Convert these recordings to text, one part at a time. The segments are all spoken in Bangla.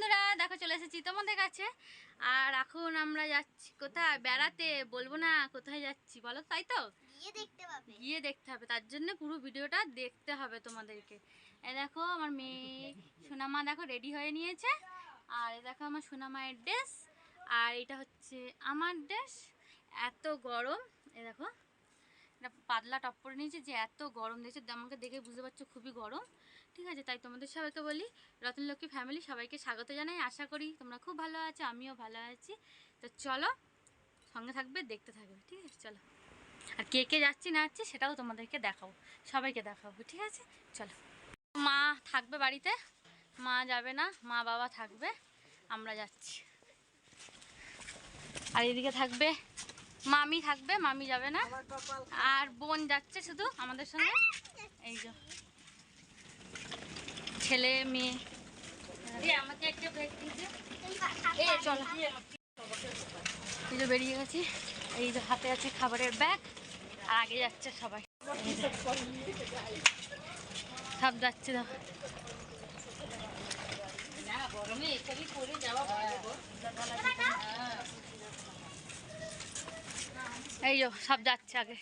বন্ধুরা দেখো চলে এসেছি তোমাদের কাছে। আর এখন আমরা যাচ্ছি কোথায়? বেড়াতে। বলব না কোথায় যাচ্ছি বলো তাই তো? গিয়ে দেখতে পাবে। গিয়ে দেখতে হবে তার জন্য পুরো ভিডিওটা দেখতে হবে তোমাদেরকে। এ দেখো আমার মেয়ে সোনামা দেখো রেডি হয়ে নিয়েছে। আর এ দেখো আমার সোনামায়ের ড্রেস আর এটা হচ্ছে আমার ড্রেস এত গরম এ দেখো। এটা পাতলা টপ পরে নিয়েছে, যে এত গরম দেখছে আমাকে দেখে বুঝতে পারছ খুবই গরম। ঠিক আছে, তাই তোমাদের সবাইকে বলি, রতনলক্ষ্মী ফ্যামিলি সবাইকে স্বাগত জানাই, আশা করি তোমরা খুব ভালো আছো, আমিও ভালো আছি। তো চলো, সঙ্গে থাকবে, দেখতে থাকবে, ঠিক আছে, চলো। আর কে কে যাচ্ছি, না যাচ্ছি, সেটাও তোমাদেরকে দেখাবো, সবাইকে দেখাবো, ঠিক আছে? চলো। মা থাকবে বাড়িতে, মা যাবে না, মা বাবা থাকবে, আমরা যাচ্ছি। আর এদিকে থাকবে মামি থাকবে মামি যাবে না। আর বোন যাচ্ছে শুধু আমাদের সঙ্গে। এই যে। ছেলে মেয়ে। আমাকে একটা এই চলো। এই যে বেরিয়ে গেছি। এই যে হাতে আছে খাবারের ব্যাগ আর আগে যাচ্ছে সবাই। সব যাচ্ছে দেখো এই যে, সব যাচ্ছে আগে।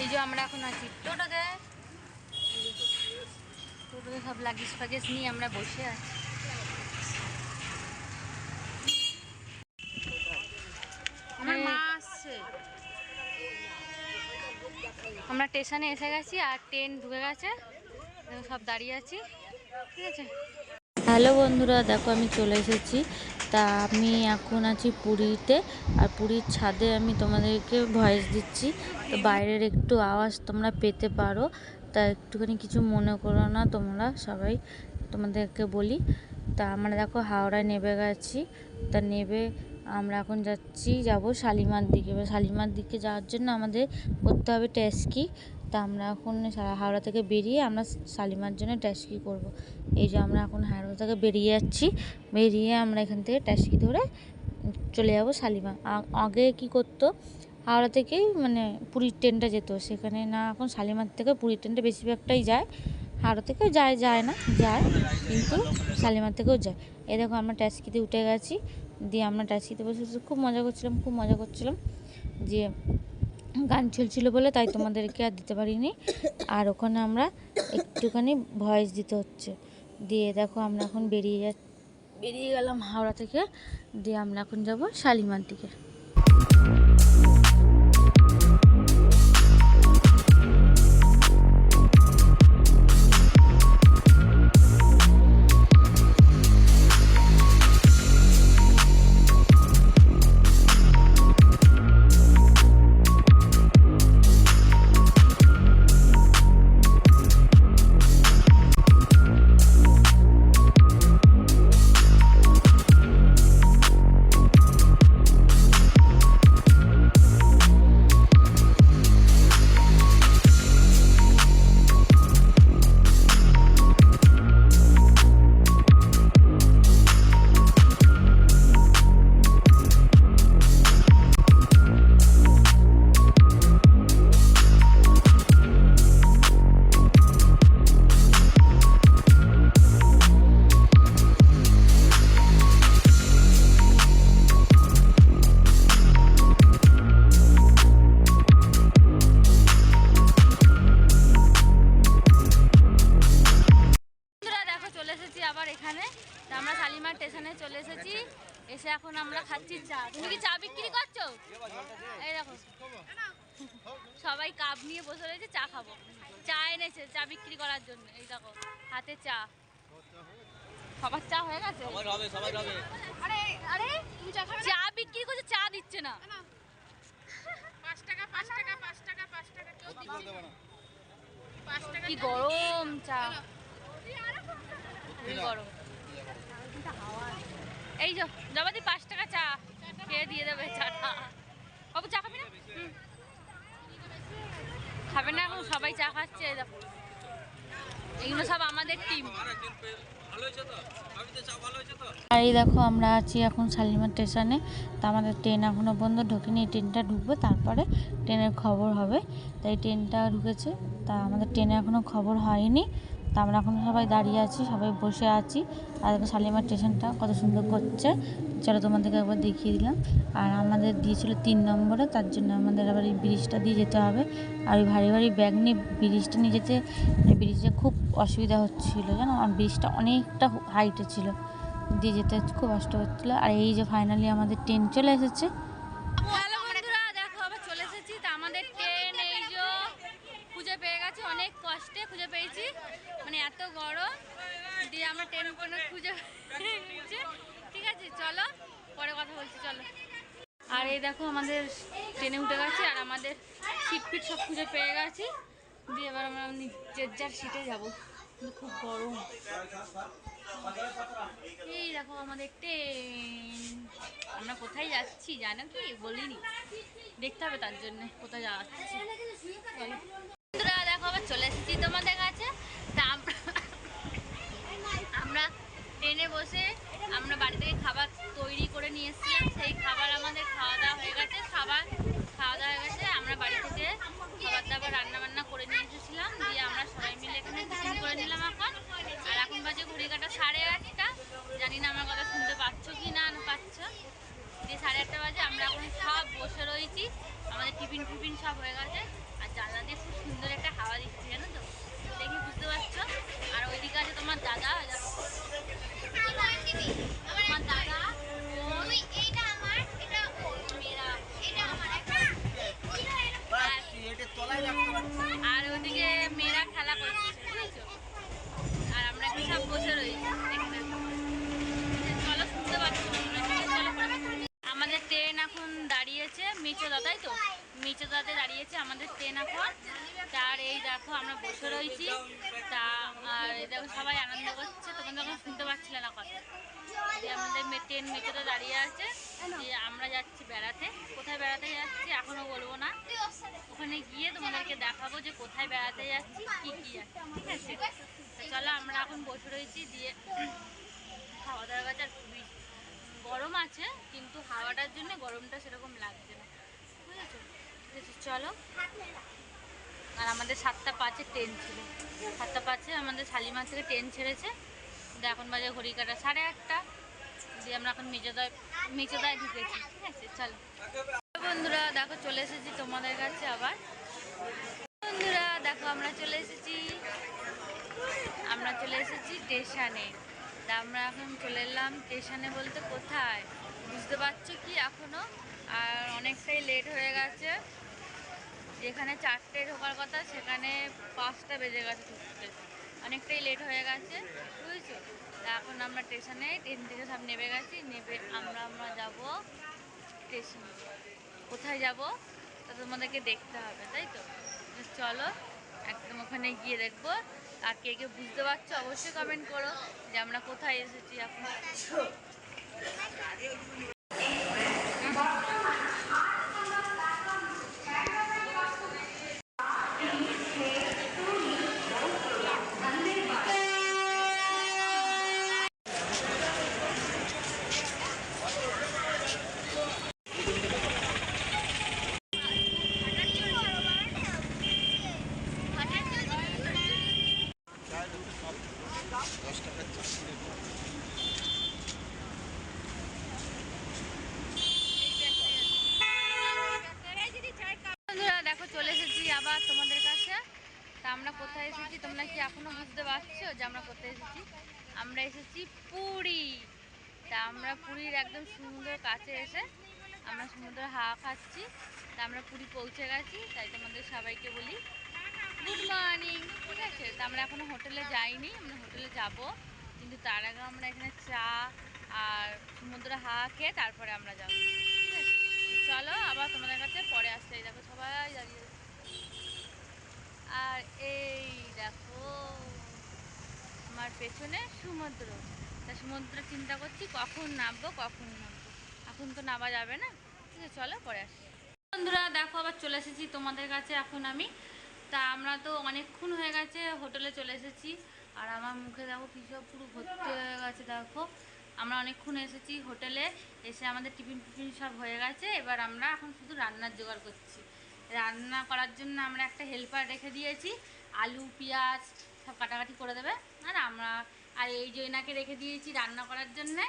এই যে, আমরা এখন আছি। টোটোতে। টোটোতে সব লাগেজ ফাগেজ নিয়ে আমরা বসে আছি। আমার মা আসছে। আমরা স্টেশনে এসে গেছি আর ট্রেন ঢুকে গেছে। সব দাঁড়িয়ে আছি। ঠিক আছে? হ্যালো বন্ধুরা, দেখো আমি চলে এসেছি। তা আমি এখন আছি পুরীতে, আর পুরীর ছাদে আমি তোমাদেরকে ভয়েস দিচ্ছি। তো বাইরের একটু আওয়াজ তোমরা পেতে পারো। তা একটুখানি কিছু মনে করো না তোমরা, সবাই তোমাদেরকে বলি। তা আমরা দেখো হাওড়ায় নেবে গেছি। তা নেবে আমরা এখন যাচ্ছি, যাব শালিমার দিকে। এবার শালিমার দিকে যাওয়ার জন্য আমাদের করতে হবে ট্যাস্কি তা আমরা এখন হাওড়া থেকে বেরিয়ে আমরা শালিমার জন্য ট্যাস্কি করব। এই যে আমরা এখন হাওড়া থেকে বেরিয়ে যাচ্ছি। বেরিয়ে আমরা এখান থেকে ট্যাক্সি ধরে চলে যাব শালিমা আগে কি করতো? হাওড়া থেকেই মানে পুরীর ট্রেনটা যেত। সেখানে না এখন শালিমার থেকে পুরীর ট্রেনটা বেশিরভাগটাই যায়। হাওড়া থেকেও যায় যায় না, যায়। কিন্তু শালিমার থেকেও যায়। এই দেখো আমরা ট্যাক্সিতে উঠে গেছি। দিয়ে আমরা ট্যাক্সিতে বসে খুব মজা করছিলাম, খুব মজা করছিলাম। যে গান চলছিল বলে তাই তোমাদেরকে আর দিতে পারিনি। আর ওখানে আমরা একটুখানি ভয়েস দিতে হচ্ছে। দিয়ে দেখো আমরা এখন বেরিয়ে যা বেরিয়ে গেলাম হাওড়া থেকে। দিয়ে আমরা এখন যাব শালিমার দিকে। চা চা এনেছে চা বিক্রি করার জন্য। এই দেখো হাতে চা। সবার চা হয়ে গেছে? আরে আরে চা বিক্রি করছে চা দিচ্ছে না। কি গরম চা। গরম। এই যে জবাদি পাঁচ টাকা চা। খেয়ে দিয়ে দেবে চাটা। বাবু চা খাবি না? হুম। খাবে না এখন, সবাই চা খাচ্ছে এগুলো সব আমাদের টিম আর এই দেখো, আমরা আছি এখন শালিমার স্টেশনে তা আমাদের ট্রেন এখনও বন্ধ, ঢোকেনি ট্রেনটা ঢুকবে, তারপরে ট্রেনের খবর হবে। তাই ট্রেনটা ঢুকেছে, তা আমাদের ট্রেনে এখনও খবর হয়নি। তা আমরা এখন সবাই দাঁড়িয়ে আছি, সবাই বসে আছি। আর দেখো শালিমার স্টেশনটা কত সুন্দর করছে। চলো তোমাদেরকে একবার দেখিয়ে দিলাম। আর আমাদের দিয়েছিল তিন নম্বরে, তার জন্য আমাদের আবার এই ব্রিজটা দিয়ে যেতে হবে। আর ওই ভারী ভারী ব্যাগ নিয়ে ব্রিজটা নিয়ে যেতে ব্রিজে খুব অসুবিধা হচ্ছিল, জানো? আর ব্রিজটা অনেকটা হাইটে ছিল। দিয়ে যেতে খুব কষ্ট হচ্ছিল। আর এই যে ফাইনালি আমাদের ট্রেন চলে এসেছে হ্যালো বন্ধুরা দেখো আবার চলে এসেছি তা আমাদের ট্রেন এই যে খুঁজে পেয়ে গেছে অনেক কষ্টে খুঁজে পেয়েছি মানে এত গরম দিয়ে আমরা ট্রেন কোনো খুঁজে পেয়েছি ঠিক আছে চলো পরে কথা বলছি চলো আর এই দেখো আমাদের ট্রেনে উঠে গেছে, আর আমাদের সিট ফিট সব খুঁজে পেয়ে গেছি। দিয়ে এবার আমরা নিজের যার সিটে যাব। খুব গরম। এই দেখো আমাদের ট্রেন। আমরা কোথায় যাচ্ছি জানো কি? বলিনি। দেখতে হবে তার জন্য কোথায় যাচ্ছি চলো। বন্ধুরা দেখো আবার চলে এসেছি তোমাদের কাছে তা আমরা আমরা ট্রেনে বসে আমরা বাড়ি থেকে খাবার তৈরি করে নিয়ে এসেছিলাম সেই খাবার আমাদের খাওয়া দাওয়া হয়ে গেছে খাবার খাওয়া দাওয়া হয়ে গেছে আমরা বাড়ি থেকে খাবার দাবার রান্না বান্না করে নিয়ে এসেছিলাম দিয়ে আমরা সবাই মিলে এখানে টিফিন করে নিলাম এখন আর এখন বাজে ঘড়ি কাটা সাড়ে আটটা জানি না আমার কথা শুনতে পাচ্ছ কি না না পাচ্ছ দিয়ে সাড়ে আটটা বাজে আমরা এখন সব বসে রয়েছি। আমাদের টিফিন ফিফিন সব হয়ে গেছে। আর জানলা দিয়ে খুব সুন্দর একটা হাওয়া দিচ্ছে জানো তো? দেখি বুঝতে পারছ? আর ওইদিকে আছে তোমার দাদা তোমার দাদা এইটা আমার এটা মেয়েরা। এটা আমার আর ওদিকে মেয়েরা খেলা করছে বুঝেছ আর আমরা এখন সব বসে রয়েছি দেখতে। চলো শুনতে পাচ্ছ তোমরা, ঠিক আছে? চলো পরে। আমাদের ট্রেন এখন দাঁড়িয়েছে মিচোদা তাই তো? মিচোদাতে দাঁড়িয়েছে আমাদের ট্রেন এখন। তার এই দেখো, আমরা বসে রয়েছি। তা, আর এই দেখো, সবাই আনন্দ করছে। তখন তখন শুনতে পাচ্ছিলে না কথা। আমাদের ট্রেন মেচোতে দাঁড়িয়ে আছে। যে আমরা যাচ্ছি বেড়াতে। কোথায় বেড়াতে যাচ্ছি এখনও বলব না। ওখানে গিয়ে তোমাদেরকে দেখাবো যে কোথায় বেড়াতে যাচ্ছি, কী কী যাচ্ছি ঠিক আছে? চলো, আমরা এখন বসে রয়েছি। দিয়ে খাওয়া দাওয়া গেছে গরম আছে, কিন্তু হাওয়াটার জন্য গরমটা সেরকম লাগছে না। বুঝেছ? চলো। আর আমাদের সাতটা পাঁচে ট্রেন ছিল। সাতটা পাঁচে আমাদের শালিমার থেকে ট্রেন ছেড়েছে। এখন বাজে ঘড়ি কাটা সাড়ে আটটা। দিয়ে আমরা এখন মেজোদায় মেজোদায় ঢুকেছি, ঠিক আছে? চলো। বন্ধুরা, দেখো চলে এসেছি তোমাদের কাছে আবার। বন্ধুরা, দেখো আমরা চলে এসেছি। আমরা চলে এসেছি স্টেশনে। আমরা এখন চলে এলাম স্টেশনে বলতে কোথায়? বুঝতে পারছ কি এখনও? আর অনেকটাই লেট হয়ে গেছে। যেখানে চারটে ঢোকার কথা, সেখানে পাঁচটা বেজে গেছে ঢুকতে। অনেকটাই লেট হয়ে গেছে, বুঝেছ? তা এখন আমরা স্টেশনে ট্রেন থেকে সব নেমে গেছি নেবে আমরা আমরা যাব স্টেশনে কোথায় যাব? তা তোমাদেরকে দেখতে হবে, তাই তো চলো, একদম ওখানে গিয়ে দেখব। আর কে কে বুঝতে পারছ অবশ্যই কমেন্ট করো যে আমরা কোথায় এসেছি এখন। দেখো, চলে এসেছি আবার তোমাদের কাছে। তা আমরা কোথায় এসেছি তোমরা কি এখনও বুঝতে পারছ যে আমরা কোথায় এসেছি? আমরা এসেছি পুরী। তা আমরা পুরীর একদম সমুদ্র কাছে এসে আমরা সমুদ্রে হাওয়া খাচ্ছি। তা আমরা পুরী পৌঁছে গেছি, তাই তোমাদের সবাইকে বলি গুড মর্নিং ঠিক আছে, তা আমরা এখনও হোটেলে যাইনি, আমরা হোটেলে যাব। কিন্তু তার আগে আমরা এখানে চা আর সমুদ্রে হাওয়া খেয়ে তারপরে আমরা যাব। ঠিক আছে? চলো, আবার তোমাদের কাছে পরে আসতে দেখো সবাই দাঁড়িয়ে। আর এই দেখো, আমার পেছনে সমুদ্র। তা সমুদ্র চিন্তা করছি কখন নামবো কখন নামবো। এখন তো নামা যাবে না। ঠিক আছে, চলো পরে আসি। বন্ধুরা, দেখো আবার চলে এসেছি তোমাদের কাছে। এখন আমি তা আমরা তো অনেকক্ষণ হয়ে গেছে হোটেলে চলে এসেছি। আর আমার মুখে দেখো কী সব পুরো ভর্তি হয়ে গেছে দেখো। আমরা অনেকক্ষণ এসেছি হোটেলে এসে আমাদের টিফিন টিফিন সব হয়ে গেছে। এবার আমরা এখন শুধু রান্নার জোগাড় করছি। রান্না করার জন্য আমরা একটা হেল্পার রেখে দিয়েছি। আলু পেঁয়াজ সব কাটাকাটি করে দেবে। আর আমরা আর এই জৈনাকে রেখে দিয়েছি রান্না করার জন্যে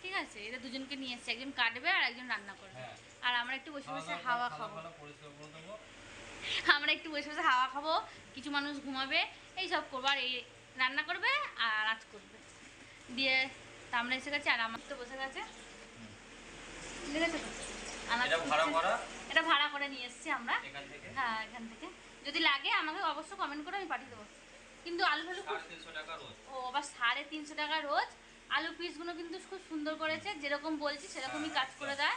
ঠিক আছে? এটা দুজনকে নিয়ে এসেছি। একজন কাটবে আর একজন রান্না করবে। হ্যাঁ। আর আমরা একটু বসে বসে হাওয়া খাব খাওয়া পরিষ্কার করে দেবো আমরা একটু বসে বসে হাওয়া খাব কিছু মানুষ ঘুমাবে এই সব করব। আর এই রান্না করবে আর আজ করবে। দিয়ে তা আমরা এসে গেছি আর আমার তো বসে গেছে। তো? এটা ভাড়া। করা। নিয়ে এসেছি আমরা। হ্যাঁ এখান থেকে। যদি লাগে আমাকে অবশ্য কমেন্ট করে আমি পাঠিয়ে দেবো। কিন্তু আলু ফালু ও আবার সাড়ে তিনশো টাকা রোজ। আলু পিসগুলো কিন্তু খুব সুন্দর করেছে যেরকম বলছি সেরকমই কাজ করে দেয়।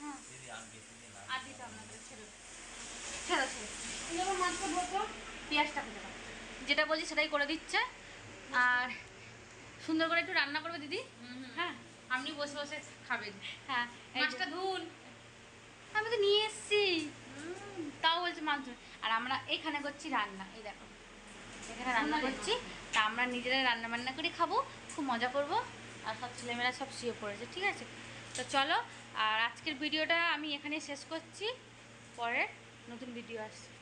হ্যাঁ আর আর দিতে আপনাদের ছেড়ে মাছটা ধরতো পেঁয়াজটা যেটা বলছি সেটাই করে দিচ্ছে। আর সুন্দর করে একটু রান্না করবে দিদি? হ্যাঁ আপনি বসে বসে খাবেন। হ্যাঁ মাছটা ধুন। আমি তো নিয়ে এসেছি। তাও বলছে মাছ ধরে। আর আমরা এখানে করছি রান্না এই দেখো। এখানে রান্না করছি। তা আমরা নিজেরা রান্না বান্না করে খাব খুব মজা করব। আর সব ছেলেমেয়েরা সব শুয়ে পড়েছে ঠিক আছে? তো চলো আর আজকের ভিডিওটা আমি এখানে শেষ করছি। পরে নতুন ভিডিও আসছে। চলো